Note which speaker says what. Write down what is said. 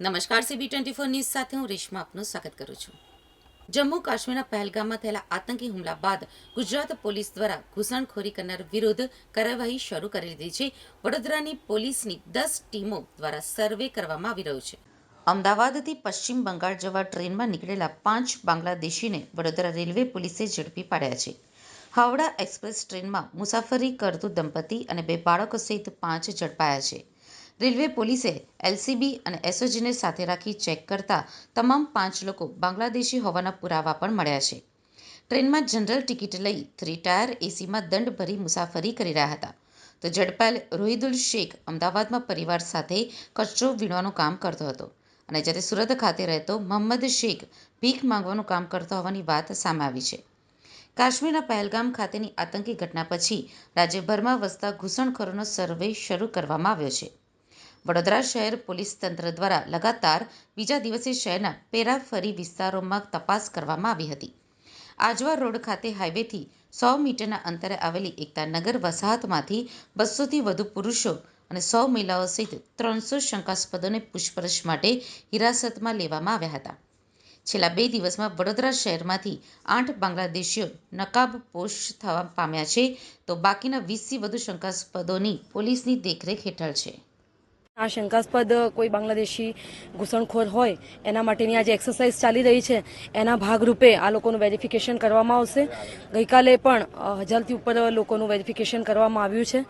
Speaker 1: નમસ્કાર CB twenty four news સાથે હું રેશમા આપનું સ્વાગત કરું છું. જમ્મુ કાશ્મીરના પહેલગામમાં થયેલા આતંકી હુમલા બાદ ગુજરાત પોલીસ દ્વારા ઘૂસણખોરી કરનાર વિરુદ્ધ કાર્યવાહી શરૂ કરી દીધી છે. વડોદરાની પોલીસની દસ ટીમો દ્વારા સર્વે કરવામાં આવી રહ્યો છે. અમદાવાદથી પશ્ચિમ બંગાળ જવા ટ્રેનમાં નીકળેલા પાંચ બાંગ્લાદેશીને વડોદરા રેલવે પોલીસે ઝડપી પાડ્યા છે. હાવડા એક્સપ્રેસ ટ્રેનમાં મુસાફરી કરતું દંપતી અને બે બાળકો સહિત પાંચ ઝડપાયા છે. રેલવે પોલીસે એલસીબી અને એસઓજીને સાથે રાખી ચેક કરતા તમામ પાંચ લોકો બાંગ્લાદેશી હોવાના પુરાવા પણ મળ્યા છે. ટ્રેનમાં જનરલ ટિકિટ લઈ થ્રી ટાયર એસીમાં દંડ ભરી મુસાફરી કરી રહ્યા હતા. તો ઝડપાયેલ રોહિદુલ શેખ અમદાવાદમાં પરિવાર સાથે કચરો વીણવાનું કામ કરતો હતો અને જ્યારે સુરત ખાતે રહેતો મોહમ્મદ શેખ ભીખ માંગવાનું કામ કરતો હોવાની વાત સામે આવી છે. કાશ્મીરના પહેલગામ ખાતેની આતંકી ઘટના પછી રાજ્યભરમાં વસતા ઘૂસણખોરોનો સર્વે શરૂ કરવામાં આવ્યો છે. વડોદરા શહેર પોલીસ તંત્ર દ્વારા લગાતાર બીજા દિવસે શહેરના પેરાફરી વિસ્તારોમાં તપાસ કરવામાં આવી હતી. આજવા રોડ ખાતે હાઇવેથી સો મીટરના અંતરે આવેલી એકતાનગર વસાહતમાંથી બસોથી વધુ પુરુષો અને સો મહિલાઓ સહિત ત્રણસો શંકાસ્પદોને પૂછપરછ માટે હિરાસતમાં લેવામાં આવ્યા હતા. છેલ્લા બે દિવસમાં વડોદરા શહેરમાંથી આઠ બાંગ્લાદેશીઓ નકાબપોશ થવા પામ્યા છે, તો બાકીના વીસથી વધુ શંકાસ્પદોની પોલીસની દેખરેખ હેઠળ છે.
Speaker 2: આ શંકાસ્પદ કોઈ બાંગ્લાદેશી ઘૂસણખોર હોય, એના માટેની આજે એક્સરસાઇઝ ચાલી રહી છે. એના ભાગરૂપે આ લોકોનું વેરિફિકેશન કરવામાં આવશે. ગઈકાલે પણ હજારથી ઉપર લોકોનું વેરિફિકેશન કરવામાં આવ્યું છે.